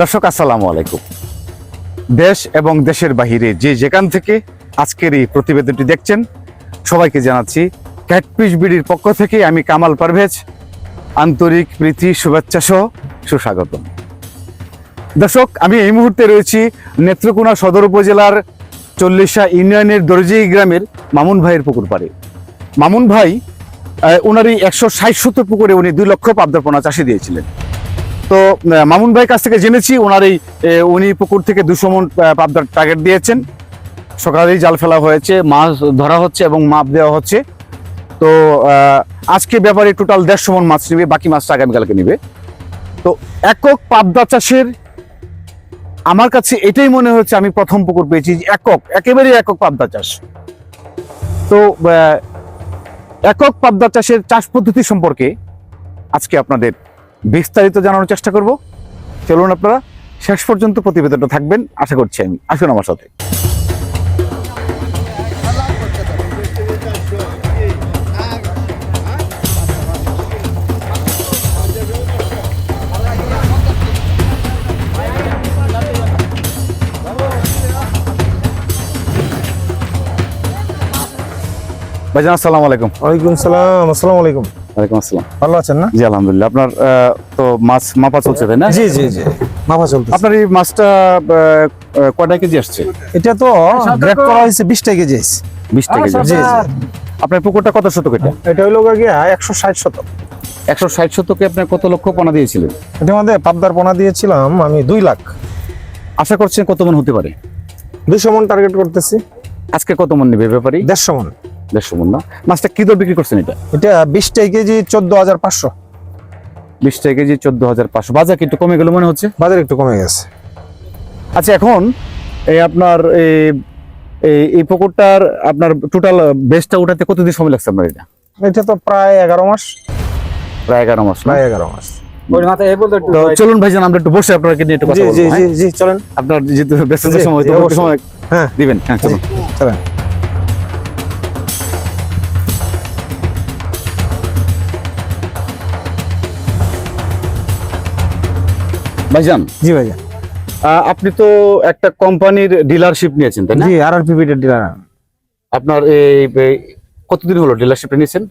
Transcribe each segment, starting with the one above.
দর্শক আসসালামু আলাইকুম। দেশ এবং দেশের বাহিরে যে যেখান থেকে আজকের এই প্রতিবেদনটি দেখছেন সবাইকে জানাচ্ছি ক্যাটপিস বিডির পক্ষ থেকে আমি কামাল পারভেজ। আন্তরিক প্রীতি শুভেচ্ছা সহ সুস্বাগতম। দর্শক আমি এই মুহূর্তে রয়েছি নেত্রকোনা সদর উপজেলার চল্লিশা ইউনিয়নের দর্জি গ্রামের মামুন ভাইয়ের পুকুর পাড়ে। মামুন ভাই আহ, ওনার এই একশো ষাট শতক পুকুরে উনি দুই লক্ষ পাবদারপনা চাষি দিয়েছিলেন। তো মামুন ভাইয়ের কাছ থেকে জেনেছি, ওনার এই উনি পুকুর থেকে দুশো মন পাবদার টার্গেট দিয়েছেন। সকালেই জাল ফেলা হয়েছে, মাছ ধরা হচ্ছে এবং মাপ দেওয়া হচ্ছে। তো আজকে ব্যাপারে টোটাল দেড়শো মন মাছ নেবে, বাকি মাছটা আগামীকালকে নেবে। তো, একক পাবদা চাষের, আমার কাছে এটাই মনে হচ্ছে, আমি প্রথম পুকুর পেয়েছি একক একেবারে একক পাবদা চাষ। তো একক পাবদা চাষের চাষ পদ্ধতি সম্পর্কে আজকে আপনাদের বিস্তারিত জানানোর চেষ্টা করব। চলুন আপনারা, শেষ পর্যন্ত প্রতিবেদনটা থাকবেন। আশা করছি আমি। আসুন আমার সাথে। ভাইজান, আসসালামু আলাইকুম। ওয়ালাইকুম সালাম আসসালামু আলাইকুম। ওয়ালাইকুম আসসালাম। ভালো আছেন না? জি আলহামদুলিল্লাহ। আপনার তো মাছ মাপা চলছে তাই না? জি জি জি। মাফা চলতেছে। আপনার এই মাছটা আহ, আহ, কয়টা কেজি আসছে? এটা তো গ্রেড করা হয়েছে বিশটা কেজি আছে। বিশটা কেজি। জি জি। আপনার পুকুরটা কত শতক এটা? এটা হইল গিয়া একশো ষাট শতক। একশো ষাট শতকে আপনি কত লক্ষ পোনা দিয়েছিলেন? এটার মধ্যে পাবদার পোনা দিয়েছিলাম আমি দুই লাখ। আশা করছেন কত মন হতে পারে? দুইশো মন টার্গেট করতেছি। আজকে কত মন নেবে ব্যাপারী? দেড়শো মন। দেড়শো মন না মাছটা কি দর বিক্রি করছেন এটা? এটা বিশটা কেজি চোদ্দ হাজার পাঁচশো। বিশ টাকা কেজি চোদ্দ হাজার পাঁচশো। বাজার কি একটু কমে গেল মনে হচ্ছে? বাজার একটু কমে গেছে। আচ্ছা এখন এই আপনার এই এই- এই পুকুরটার আপনার টোটাল বেসটা উঠাতে কতদিন সময় লাগছে আপনার এটা? এটা তো প্রায় এগারো মাস। প্রায় এগারো মাস না? প্রায় এগারো মাস। তো চলুন ভাইজান আমরা একটু বসে আপনাকে নিয়ে একটু কথা জি বলব, জি হ্যাঁ? জি জি চলেন। আপনার যেহেতু জি, সময় জি, তো অবশ্যই। সময় হ্যাঁ। দিবেন হ্যাঁ চলুন। চলেন। ভাইজান? জি আহ, আপনি তো একটা কোম্পানির ডিলারশিপ নিয়েছেন তাই না? জি আর আর ডিলার আপনার এই কতদিন হলো ডিলারশিপটা নিয়েছেন?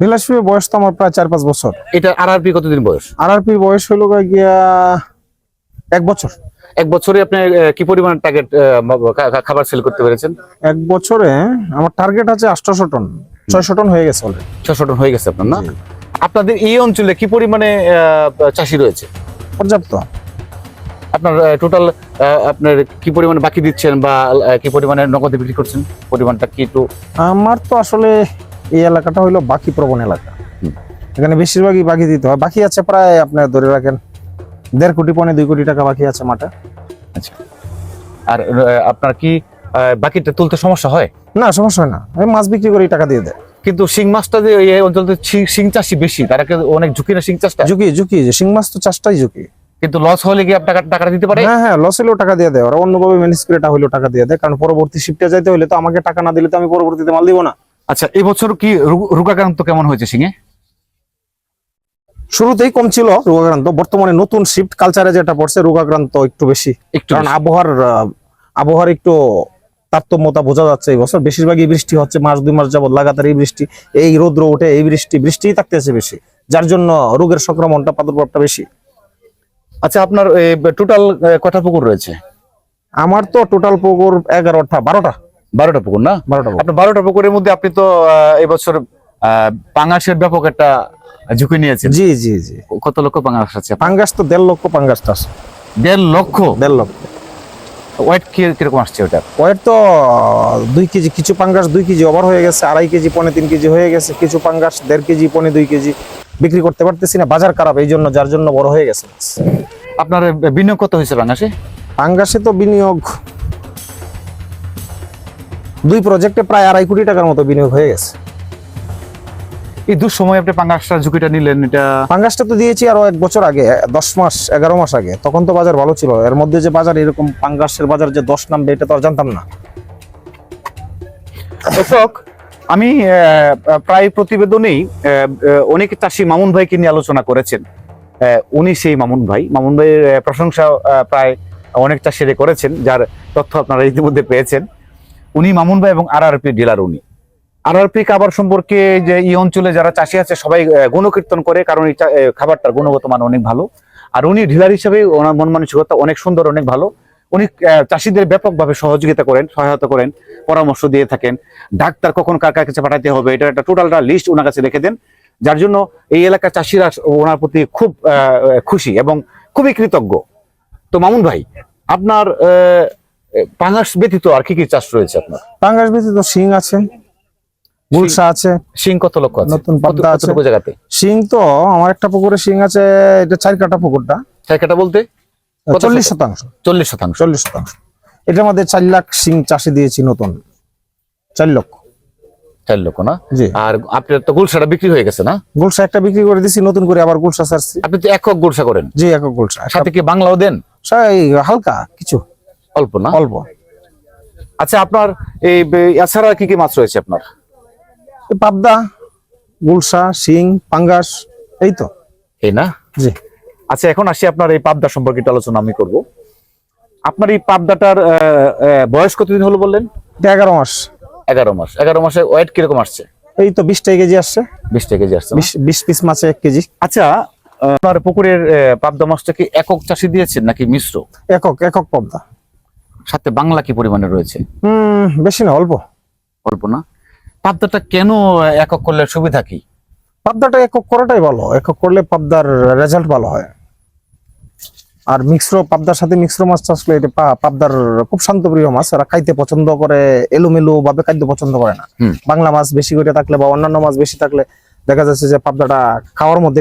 ডিলারশিপের বয়স তো আমার প্রায় চার পাঁচ বছর। এটা আরআরপি কতদিন বয়স? আর আর পি বয়স হইল গিয়া এক বছর। এক বছরে আপনি কি পরিমাণ টার্গেট খাবার সেল করতে পেরেছেন? এক বছরে আমার টার্গেট আছে আটশোশো টন। ছয়শো টন হয়ে গেছে অলরেডি ছশো টন হয়ে গেছে আপনার না? আপনাদের এই অঞ্চলে কি পরিমাণে চাষি রয়েছে? পর্যাপ্ত? আপনার টোটাল আপনার কি পরিমাণে বাকি দিচ্ছেন বা কি পরিমাণে নগদে বিক্রি করছেন? পরিমাণটা কি একটু? আমার তো আসলে এই এলাকাটা হইল বাকি প্রবণ এলাকা এখানে বেশিরভাগই বাকি দিতে হয়। বাকি আছে প্রায় আপনার ধরে রাখেন দেড় কোটি পনে দুই কোটি টাকা বাকি আছে মাঠে। আর আপনার কি বাকিটা তুলতে সমস্যা হয়? না সমস্যা হয় না। আমি মাছ বিক্রি করে টাকা দিয়ে দেয়। কিন্তু শিং মাছটা যে এই অঞ্চলতে শিং চাষি বেশি তারা অনেক ঝুঁকি না শিং চাষটা? ঝুঁকি ঝুঁকি শিং মাছ তো চাষটাই ঝুঁকি। কিন্তু লস হলে কি আপনার টাকা- দিতে পারে? হ্যাঁ হ্যাঁ লস হলেও টাকা দিয়ে দেয় ওরা অন্যভাবে ম্যানেজ করে এটা হলেও টাকা দিয়ে দেয় কারণ পরবর্তী শিফটে যাইতে হলে তো আমাকে টাকা না দিলে তো আমি পরবর্তীতে মাল দিব না। আচ্ছা এই বছর কি রোগাক্রান্ত কেমন হয়েছে সিংহে শুরুতেই কম ছিল রোগাক্রান্ত বর্তমানে নতুন শিফট কালচারে যেটা পড়ছে রোগাক্রান্ত একটু বেশি। একটু কারণ আবহাওয়ার আবহাওয়ার একটু তারতম্যতা বোঝা যাচ্ছে এই বছর। বেশিরভাগই বৃষ্টি হচ্ছে মাস দুই মাস যাবত লাগাতার এই বৃষ্টি এই রৌদ্র ওঠে এই বৃষ্টি বৃষ্টিই থাকতেছে বেশি যার জন্য রোগের সংক্রমণটা প্রাদুর্ভাবটা বেশি। আচ্ছা আপনার টোটাল কটা পুকুর রয়েছে? আমার তো টোটাল পুকুর এগারোটা বারোটা। বারোটা পুকুর না? বারোটা আপনার বারোটা পুকুরের মধ্যে আপনি তো এবছর আহ, পাঙাশের ব্যাপক একটা ঝুঁকি নিয়েছেন। জি জি জি। কত লক্ষ পাঙাশ আছে? পাঙ্গাস তো দেড় লক্ষ পাঙ্গাসটা আছে। দেড় লক্ষ? দেড় লক্ষ। ওয়েট কি কীরকম আসছে ওটা? ওয়েট তো দুই কেজি কিছু পাঙ্গাস দুই কেজি ওভার হয়ে গেছে আড়াই কেজি পনে তিন কেজি হয়ে গেছে কিছু পাঙ্গাস দেড় কেজি পনে দুই কেজি বিক্রি করতে পারতেছি না বাজার খারাপ এই জন্য যার জন্য বড় হয়ে গেছে। আপনার বিনিয়োগ কত হয়েছে পাঙাশে পাঙ্গাসে তো বিনিয়োগ দুই প্রজেক্টে প্রায় আড়াই কোটি টাকার মতো বিনিয়োগ হয়ে গেছে। এই দুঃসময় আপনি পাঙ্গাসটার ঝুঁকিটা নিলেন এটা পাঙ্গাসটা তো দিয়েছি আরও এক বছর আগে দশ মাস এগারো মাস আগে। তখন তো বাজার ভালো ছিল। এর মধ্যে যে বাজার এরকম পাঙ্গাসের বাজার যে দশ নামবে এটা তো আর জানতাম না। দর্শক আমি প্রায় প্রতিবেদনেই অনেক চাষি মামুন ভাইকে নিয়ে আলোচনা করেছেন। উনি সেই মামুন ভাই। মামুন ভাইয়ের প্রশংসা প্রায় অনেক চাষিরে করেছেন যার তথ্য আপনারা ইতিমধ্যে পেয়েছেন। উনি মামুন ভাই এবং আর আরপি ডিলার উনি। আর আরপি খাবার সম্পর্কে যে এই অঞ্চলে যারা চাষি আছে, সবাই গুণকীর্তন করে, কারণ এই খাবারটার গুণগত মান অনেক ভালো। আর উনি ডিলার হিসেবে ওনার মন মানসিকতা অনেক সুন্দর, অনেক ভালো। উনি চাষিদের ব্যাপকভাবে সহযোগিতা করেন, সহায়তা করেন, পরামর্শ দিয়ে থাকেন। ডাক্তার কখন কার কাছে পাঠাতে হবে এটা একটা টোটালটা লিস্ট ওনার কাছে রেখে দেন। যার জন্য এই এলাকার চাষিরা ওনার প্রতি খুব খুশি এবং খুবই কৃতজ্ঞ। তো মামুন ভাই, আপনার পাঙাশ ব্যতীত আর কি কি চাষ রয়েছে আপনার? পাঙ্গাস ব্যতীত শিং আছে। গুলশা আছে। শিং কত লক্ষ আছে? নতুন কত- আছে। কতটুকু জায়গাতে? শিং তো আমার একটা পুকুরে শিং আছে এটা চার কাটা পুকুরটা। জায়গাটা বলতে? কত চল্লিশ? শতাংশ। চল্লিশ শতাংশ। চল্লিশ শতাংশ। এটার মধ্যে চার লাখ শিং চাষে দিয়েছি নতুন। চার লক্ষ। চার লক্ষ না? জি। আর আপনার তো গুলশাটা বিক্রি হয়ে গেছে না? গুলশা একটা বিক্রি করে দিছি নতুন করে আবার গুলশা ছাড়ছি। আপনি তো একক গুলশা করেন। জি একক গুলশা। সাথে কি বাংলাও দেন? হালকা কিছু। অল্প না? অল্প। আচ্ছা আপনার এই এছাড়া কি কি মাছ রয়েছে আপনার? পাবদা গুলশা শিং পাঙ্গাস এই তো। এই না? জি। আচ্ছা এখন আসি আপনার এই পাবদা সম্পর্কে আলোচনা আমি করব। আপনার এই পাবদাটার বয়স কতদিন হলো বললেন? এগারো মাস। এগারো মাস। এগারো মাসে ওয়েট কীরকম আসছে? এই তো বিশ টাকা কেজি আসছে। বিশ টাকা কেজি আসছে বিশ পিস মাছে এক কেজি। আচ্ছা আপনার পুকুরের পাবদা মাছটা কি একক চাষি দিয়েছেন নাকি মিশ্র? একক একক পাবদা। সাথে বাংলা কি পরিমাণে রয়েছে? হম বেশি না অল্প। অল্প না? পাবদাটা কেন একক করলে সুবিধা কি? পাবদাটা একক করাটাই ভালো। একক করলে পাবদার রেজাল্ট ভালো হয়। আর মিক্সর পাবদার সাথে মিক্সর মাছ চাষ করলে এটা পাবদার খুব শান্তপ্রিয় মাছ। এরা খাইতে পছন্দ করে এলোমেলো ভাবে খাদ্য পছন্দ করে না। বাংলা মাছ বেশি করে থাকলে বা অন্যান্য মাছ বেশি থাকলে দেখা যাচ্ছে যে পাবদাটা খাওয়ার মধ্যে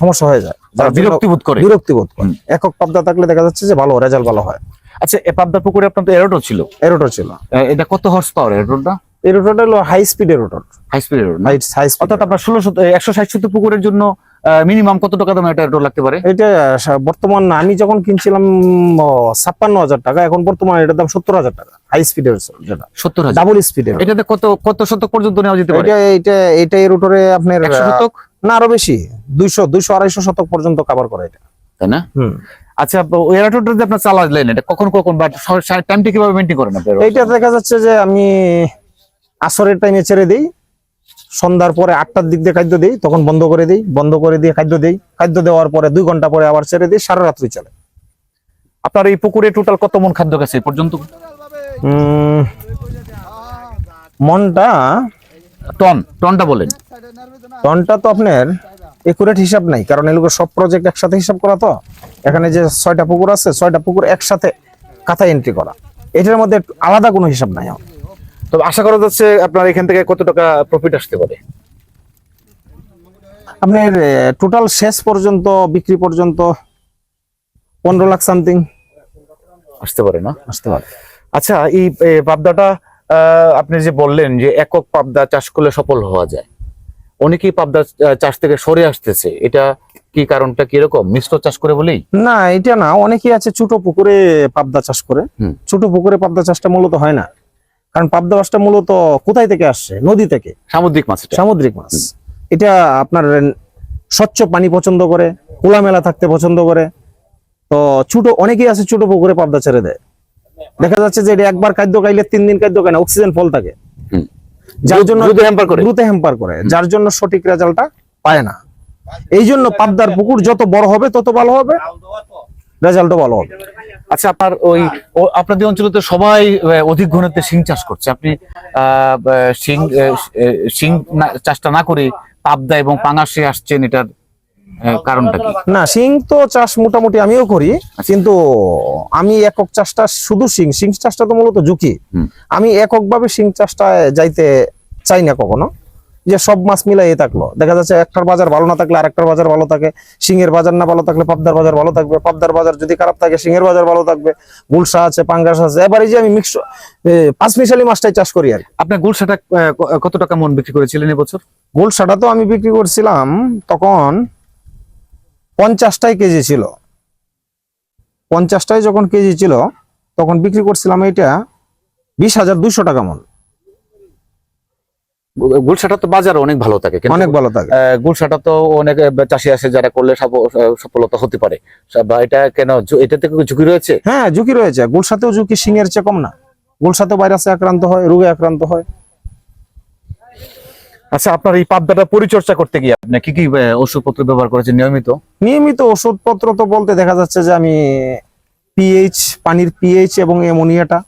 সমস্যা হয়ে যায়। জন্য করে। বিরক্তি বোধ করে। একক পাবদা থাকলে দেখা যাচ্ছে যে ভালো রেজাল্ট ভালো হয়। আচ্ছা এই পাবদা পুকুরে আপনার তো এরোটো ছিল? এরোটর ছিল। এটা কত হর্স পাওয়ার এরোটোটা এরোটরটা হলো high speed aerator high speed aerator না? হাই স্পিড অর্থাৎ আপনার ষোলোশো একশো ষাট সত্তর পুকুরের জন্য মিনিমাম কত টাকা দাম এটা এরোটো লাগতে পারে? এটা বর্তমান আমি যখন কিনছিলাম ছাপ্পান্ন হাজার টাকা এখন বর্তমানে এটার দাম সত্তর হাজার টাকা হাই স্পিডের যেটা। সত্তর হাজার। ডাবল স্পিডের এটাতে কত কত শতক পর্যন্ত নেওয়া যেতে পারে? এটা এটা এটা এর রোটরে আপনার শতক? না আরও বেশি দুইশো দুইশো আড়াইশো শতক পর্যন্ত কভার করে এটা। তাই না? হুম। আচ্ছা এরোটোটা যে আপনার চালালেন এটা কখন কখন বা টাইমটা কীভাবে মেনটেন করেন আপনার এইটা দেখা যাচ্ছে যে আমি আসরের টাইমে ছেড়ে দিই সন্ধ্যার পরে আটটার দিক দিয়ে খাদ্য দিই তখন বন্ধ করে দিই বন্ধ করে দিয়ে খাদ্য দিই। খাদ্য দেওয়ার পরে দুই ঘণ্টা পরে আবার ছেড়ে দিই সারা রাত্রি চলে। আপনার এই পুকুরে টোটাল কত মন খাদ্য গেছে পর্যন্ত? মনটা টন টনটা বলেন। টনটা তো আপনার একুরেট হিসাব নাই কারণ এগুলো সব প্রজেক্ট একসাথে হিসাব করা তো। এখানে যে ছয়টা পুকুর আছে ছয়টা পুকুর একসাথে খাতায় এন্ট্রি করা। এটার মধ্যে আলাদা কোনো হিসাব নাই আমার। তবে আশা করা যাচ্ছে আপনার এখান থেকে কত টাকা প্রফিট আসতে পারে? আপনার টোটাল শেষ পর্যন্ত বিক্রি পর্যন্ত পনেরো লাখ সামথিং আসতে পারে না? আসতে পারে। আচ্ছা এই পাবদাটা আপনি যে বললেন যে একক পাবদা চাষ করলে সফল হওয়া যায় অনেকেই পাবদা চাষ থেকে সরে আসতেছে। এটা কি কারণটা কীরকম? মিশ্র চাষ করে বলেই? না এটা না অনেকেই আছে ছোট পুকুরে পাবদা চাষ করে। ছোট পুকুরে পাবদা চাষটা মূলত হয় না। কারণ পাবদা চাষটা মূলত কোথায় থেকে আসছে? নদী থেকে। সামুদ্রিক মাছ সামুদ্রিক মাছ। এটা আপনার স্বচ্ছ পানি পছন্দ করে খোলামেলা থাকতে পছন্দ করে। তো ছোট অনেকেই আছে ছোট পুকুরে পাবদা ছেড়ে দেয়। দেখা যাচ্ছে যে এটা একবার খাদ্য খাইলে তিন দিন খাদ্য খায় না অক্সিজেন ফল থাকে। যার জন্য। দ্রুত হ্যাম্পার করে। যার জন্য সঠিক রেজাল্টটা পায় না। এই জন্য পাবদার পুকুর যত বড় হবে তত ভালো হবে। রেজাল্টও ভালো হবে। আচ্ছা আপনার ওই আপনাদের অঞ্চলে তো সবাই অধিক ঘনত্বে শিং চাষ করছে। আপনি শিং শিং চাষটা না করে পাবদা এবং পাঙাশে আসছেন এটার কারণটা কি? না শিং তো চাষ মোটামুটি আমিও করি কিন্তু আমি একক চাষটা শুধু শিং। শিং চাষটা তো মূলত ঝুঁকি। আমি এককভাবে শিং চাষটা যাইতে চাই না কখনো। যে সব মাছ মিলাই থাকল। দেখা যাচ্ছে একটার বাজার ভালো না থাকলে আরেকটার বাজার ভালো থাকে সিংহের বাজার না ভালো থাকলে পাবদার বাজার ভালো থাকবে পাবদার বাজার যদি খারাপ থাকে সিংহের বাজার ভালো থাকবে গুলশা আছে পাঙ্গাস আছে এবারে যে আমি মিক্স পাঁচ মিশালি মাছটাই চাষ করি আর আপনার গুলশাটা কত টাকা মন বিক্রি করেছিলেন এবছর? গুলশাটা তো আমি বিক্রি করছিলাম তখন পঞ্চাশটাই কেজি ছিল। পঞ্চাশটাই যখন কেজি ছিল তখন বিক্রি করছিলাম এটা বিশ হাজার দুশো টাকা মন। গুলশাটা তো বাজারে অনেক ভালো থাকে অনেক ভালো থাকে। গুলশাটা তো অনেক চাষি আছে যারা করলে সফলতা হতে পারে। বা এটা কেন ঝু- এটা থেকে ঝুঁকি রয়েছে? হ্যাঁ ঝুঁকি রয়েছে। গুলশাতেও ঝুঁকি সিংহের চেয়ে কম না। গুলশাতে ভাইরাসে আক্রান্ত হয় রোগে আক্রান্ত হয়। আচ্ছা আপনার এই পাবদাটা পরিচর্যা করতে গিয়ে আপনি কি কি ওষুধপত্র ব্যবহার করেছেন নিয়মিত? নিয়মিত ওষুধপত্র তো বলতে দেখা যাচ্ছে যে আমি পিএইচ পানির পিএইচ এবং অ্যামোনিয়াটা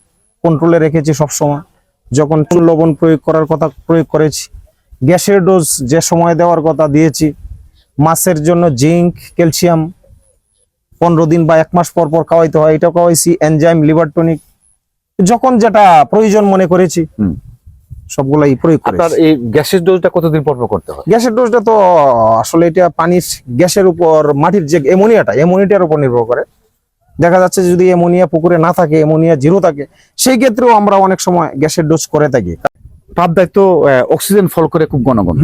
কন্ট্রোলে রেখেছি সব সময় যখন চুন লবণ প্রয়োগ করার কথা প্রয়োগ করেছি গ্যাসের ডোজ যে সময় দেওয়ার কথা দিয়েছি মাছের জন্য জিঙ্ক ক্যালসিয়াম পনেরো দিন বা এক মাস পর পর খাওয়াইতে হয় এটা খাওয়াইছি এনজাইম লিভার টনিক যখন যেটা প্রয়োজন মনে করেছি সবগুলাই প্রয়োগ আপনার করেছি এই গ্যাসের ডোজটা কতদিন পর পর করতে হয়? গ্যাসের ডোজটা তো আসলে এটা পানির গ্যাসের উপর মাটির যে অ্যামোনিয়াটা অ্যামোনিয়াটার উপর নির্ভর করে। দেখা যাচ্ছে যদি অ্যামোনিয়া পুকুরে না থাকে অ্যামোনিয়া জিরো থাকে সেই ক্ষেত্রেও আমরা অনেক সময় গ্যাসের ডোজ করে থাকি। পাবদায় তো অক্সিজেন ফল করে খুব গণগণ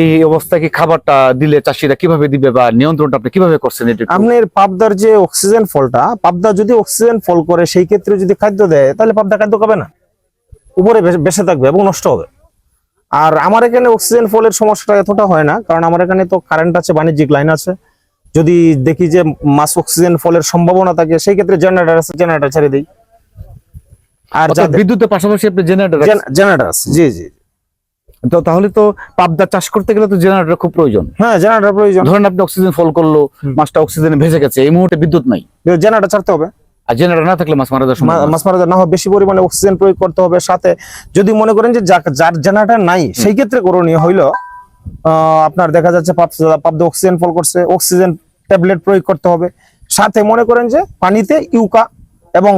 এই অবস্থায় কি খাবারটা দিলে চাষিরা কীভাবে দিবে বা নিয়ন্ত্রণটা আপনি কীভাবে করছেন এটা আপনার পাবদার যে অক্সিজেন ফলটা পাবদা যদি অক্সিজেন ফল করে সেই ক্ষেত্রে যদি খাদ্য দেয় তাহলে পাবদা খাদ্য খাবে না। উপরে বেঁচে থাকবে এবং নষ্ট হবে। আর আমার এখানে অক্সিজেন ফলের সমস্যাটা এতটা হয় না কারণ আমার এখানে তো কারেন্ট আছে বাণিজ্যিক লাইন আছে। যদি দেখি যে মাছ অক্সিজেন ফলের সম্ভাবনা থাকে সেই ক্ষেত্রে জেনারেটর আছে জেনারেটর ছেড়ে দিই। আর বিদ্যুতের পাশাপাশি আপনি জেনারেটর জেনারেটর জি জি। তো তাহলে তো পাবদা চাষ করতে গেলে তো জেনারেটর খুব প্রয়োজন। হ্যাঁ জেনারেটর প্রয়োজন। ধরেন আপনি অক্সিজেন ফল করল। মাছটা অক্সিজেনে ভেসে গেছে এই মুহূর্তে বিদ্যুৎ নাই। জেনারেটর ছাড়তে হবে। আর জেনারেটর না থাকলে মাছ মারা যাওয়ার মাছ মারা না হয় বেশি পরিমাণে অক্সিজেন প্রয়োগ করতে হবে। সাথে যদি মনে করেন যে যার জেনারেটর নাই সেই ক্ষেত্রে করণীয় হইল আপনার দেখা যাচ্ছে পাব- পাবদা অক্সিজেন ফল করছে অক্সিজেন ট্যাবলেট প্রয়োগ করতে হবে। সাথে মনে করেন যে পানিতে ইউকা এবং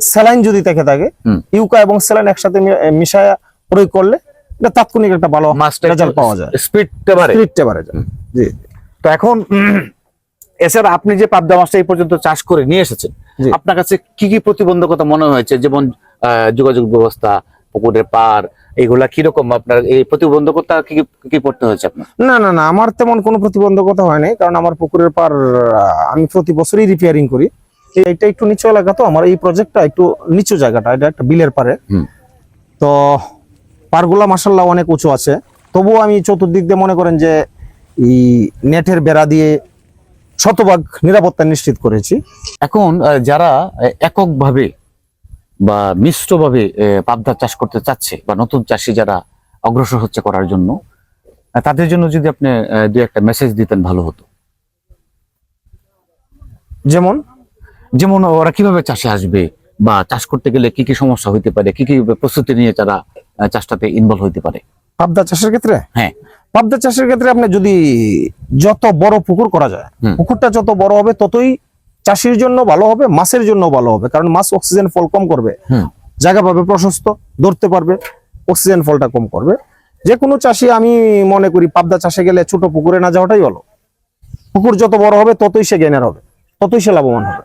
স্যালাইন যদি থেকে থাকে ইউকা এবং স্যালাইন একসাথে মিশায়া প্রয়োগ করলে এটা তাৎক্ষণিক একটা ভালো রেজাল্ট পাওয়া যায়। স্পিডটা বাড়ে। স্পিডটা বাড়ে যায়। জি। তো এখন এছাড়া আপনি যে পাবদা মাছটা এই পর্যন্ত চাষ করে নিয়ে এসেছেন। আপনার কাছে কি কি প্রতিবন্ধকতা মনে হয়েছে? যেমন যোগাযোগ ব্যবস্থা পুকুরের পার এইগুলা কীরকম আপনার এই প্রতিবন্ধকতা কি পড়তে হয়েছে আপনার? না না না আমার তেমন কোনো প্রতিবন্ধকতা হয় নাই কারণ আমার পুকুরের পার আমি প্রতি বছরই রিপেয়ারিং করি। এটা একটু নিচু এলাকা তো আমার এই প্রজেক্টটা একটু নিচু জায়গাটা এটা একটা বিলের পারে। তো পারগুলা মাসাল্লাহ অনেক উঁচু আছে। তবুও আমি চতুর্দিক দিয়ে মনে করেন যে এই নেটের বেড়া দিয়ে শতভাগ নিরাপত্তা নিশ্চিত করেছি। এখন যারা এককভাবে বা মিশ্রভাবে পাবদা চাষ করতে চাচ্ছে বা নতুন চাষি যারা অগ্রসর হচ্ছে করার জন্য তাদের জন্য যদি আপনি দুই একটা মেসেজ দিতেন ভালো হতো। যেমন? যেমন ওরা কীভাবে চাষে আসবে বা চাষ করতে গেলে কি কি সমস্যা হইতে পারে কি কি প্রস্তুতি নিয়ে তারা চাষটাতে ইনভলভ হইতে পারে। পাবদা চাষের ক্ষেত্রে? হ্যাঁ। পাবদা চাষের ক্ষেত্রে আপনি যদি যত বড় পুকুর করা যায় পুকুরটা যত বড় হবে ততই চাষির জন্য ভালো হবে মাছের জন্য ভালো হবে কারণ মাছ অক্সিজেন ফল কম করবে। জায়গা পাবে প্রশস্ত ধরতে পারবে অক্সিজেন ফলটা কম করবে। যে কোনো চাষি আমি মনে করি পাবদা চাষে গেলে ছোট পুকুরে না যাওয়াটাই ভালো। পুকুর যত বড় হবে ততই সে জ্ঞানের হবে ততই সে লাভবান হবে।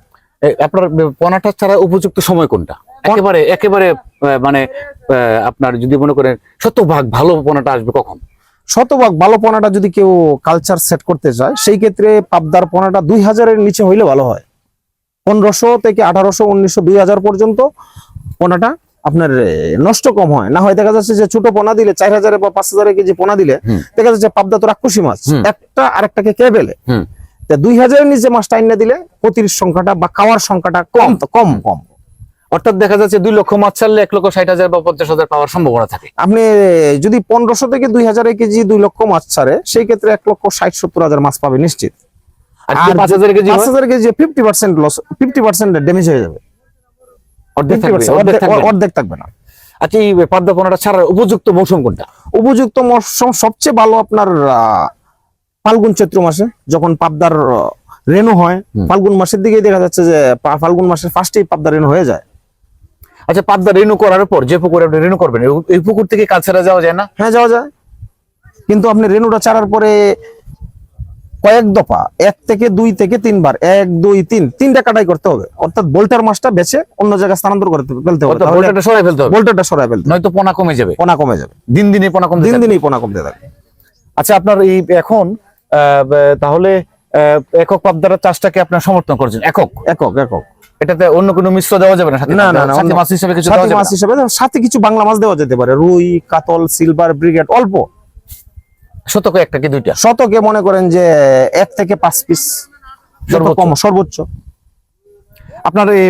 আপনার পনাটা ছাড়া উপযুক্ত সময় কোনটা? একেবারে একেবারে মানে আপনার যদি মনে করেন শতভাগ ভালো পনাটা আসবে কখন? শতভাগ ভালো পোনাটা যদি কেউ কালচার সেট করতে চায় সেই ক্ষেত্রে পাবদার পোনাটা দুই হাজারের নিচে হইলে ভালো হয়। পনেরোশো থেকে আঠারোশো উনিশশো দুই হাজার পর্যন্ত পোনাটা আপনার নষ্ট কম হয়। না হয় দেখা যাচ্ছে যে ছোট পোনা দিলে চার হাজারে বা পাঁচ হাজারে কেজি পোনা দিলে দেখা যাচ্ছে পাবদা তো রাক্ষসী মাছ। একটা আরেকটাকে কে পেলে দুই হাজারের নিচে মাছটা আইনা দিলে ক্ষতির সংখ্যাটা বা খাওয়ার সংখ্যাটা কম তো কম কম। অর্থাৎ দেখা যাচ্ছে দুই লক্ষ মাছ ছাড়লে এক লক্ষ ষাট হাজার বা পঞ্চাশ হাজার পাওয়ার সম্ভাবনা থাকে। আপনি যদি পনেরোশো থেকে দুই হাজার কেজি দুই লক্ষ মাছ ছাড়ে সেই ক্ষেত্রে এক লক্ষ ষাট সত্তর হাজার মাছ পাবে নিশ্চিত। আর কেজি হয়, কেজি লস ড্যামেজ হয়ে যাবে। অর্ধেক থাকবে না। আচ্ছা এই ছাড়ার উপযুক্ত মৌসুম কোনটা? উপযুক্ত সবচেয়ে ভালো আপনার ফাল্গুন চৈত্র মাসে যখন পাবদার রেনু হয় ফাল্গুন মাসের দিকে দেখা যাচ্ছে যে ফাল্গুন মাসের ফার্স্টেই পাবদা রেনু হয়ে যায়। আচ্ছা পাবদা রেনু করার পর যে পুকুরে আপনি রেনু করবেন এই- পুকুর থেকে কাজ যাওয়া যায় না? হ্যাঁ যাওয়া যায়। কিন্তু আপনি রেনুটা ছাড়ার পরে কয়েক দফা এক থেকে দুই থেকে তিনবার এক দুই তিন তিনটা কাটাই করতে হবে। অর্থাৎ বোল্টার মাছটা বেছে অন্য জায়গায় স্থানান্তর করতে ফেলতে হবে। অর্থাৎ সরাই ফেলতে হবে। বোল্টারটা সরাই ফেলতে হবে। নয়তো পোনা কমে যাবে। পোনা কমে যাবে। দিন দিনে পোনা কমতে দিন। দিনই পোনা কমতে থাকে আচ্ছা আপনার এই এখন আহ, তাহলে একক পাবদারা চাষটাকে আপনার সমর্থন করছেন। একক? একক একক। এটাতে অন্য কোনো মিশ্র দেওয়া যাবে না? সাথে না, না, সাথে মাছ হিসেবে কিছু সাথে দেওয়া যাবে মাছ? হিসেবে সাথে কিছু বাংলা মাছ দেওয়া যেতে পারে। রুই কাতল সিলভার ব্রিগেড অল্প। শতকে একটা কি দুইটা? শতকে মনে করেন যে এক থেকে পাঁচ পিস সর্বোচ্চ। কম সর্বোচ্চ। আপনার এই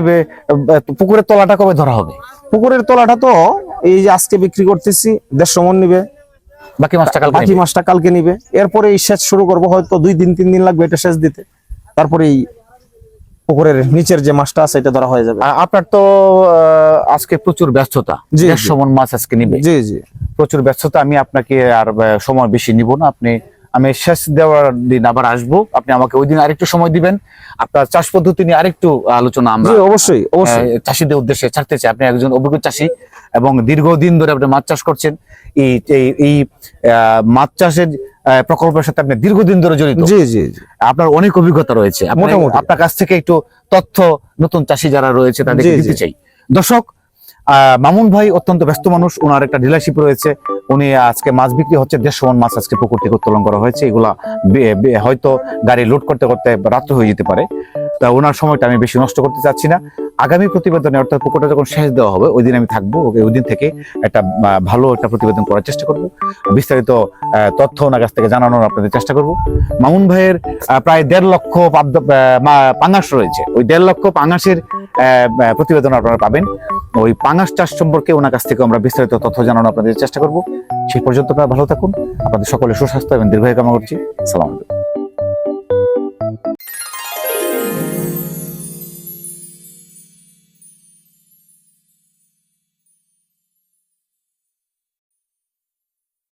পুকুরের তলাটা কবে ধরা হবে? পুকুরের তলাটা তো এই যে আজকে বিক্রি করতেছি দেড়শো মন নিবে। বাকি মাছটা কালকে বাকি মাসটা মাছটা কালকে নিবে। এরপরে এই সেচ শুরু করব হয়তো দুই দিন তিন দিন লাগবে এটা সেচ দিতে। তারপরে এই পুকুরের নিচের যে মাছটা আছে এটা ধরা হয়ে যাবে। আপনার তো আহ, আজকে প্রচুর ব্যস্ততা। জি, সমান দেড়শো মন মাছ আজকে নিবে। জি জি। প্রচুর ব্যস্ততা আমি আপনাকে আর সময় বেশি নিব না। আপনি আমি শেষ দেওয়ার দিন আবার আসব। আপনি আমাকে ওই দিন আরেকটু সময় দিবেন। আপনার চাষ পদ্ধতি নিয়ে আরেকটু আলোচনা আমরা অবশ্যই অবশ্যই। চাষীদের উদ্দেশ্যে ছাড়তে চাই। আপনি একজন অভিজ্ঞ চাষী এবং দীর্ঘদিন ধরে আপনি মাছ চাষ করছেন। এই এই- মাছ চাষের প্রকল্পের সাথে আপনি দীর্ঘদিন ধরে জড়িত। জি জি আপনার অনেক অভিজ্ঞতা রয়েছে। আপনার কাছ থেকে একটু তথ্য নতুন চাষি যারা রয়েছে তাদেরকে। দিতে চাই। দর্শক মামুন ভাই অত্যন্ত ব্যস্ত মানুষ ওনার একটা ডিলারশিপ রয়েছে। উনি আজকে মাছ বিক্রি হচ্ছে দেড়শো মন মাছ আজকে পুকুর থেকে উত্তোলন করা হয়েছে। এগুলা হয়তো গাড়ি লোড করতে করতে রাত্র হয়ে যেতে পারে। তা ওনার সময়টা আমি বেশি নষ্ট করতে চাচ্ছি না। আগামী প্রতিবেদনে অর্থাৎ পুকুরটা যখন শেষ দেওয়া হবে ওই দিন আমি থাকব। ওই দিন থেকে একটা ভালো একটা প্রতিবেদন করার চেষ্টা করব। বিস্তারিত তথ্য ওনার কাছ থেকে জানানোর আপনাদের চেষ্টা করব। মামুন ভাইয়ের প্রায় দেড় লক্ষ মা- রয়েছে। ওই দেড় লক্ষ আহ, প্রতিবেদন আপনারা পাবেন। ওই পাঙাশ চাষ সম্পর্কে ওনার কাছ থেকে আমরা বিস্তারিত তথ্য জানানো আপনাদের চেষ্টা করব। সেই পর্যন্ত ভালো থাকুন। আপনাদের সকলে সুস্বাস্থ্য এবং দীর্ঘায়ু কামনা করছি। সালাম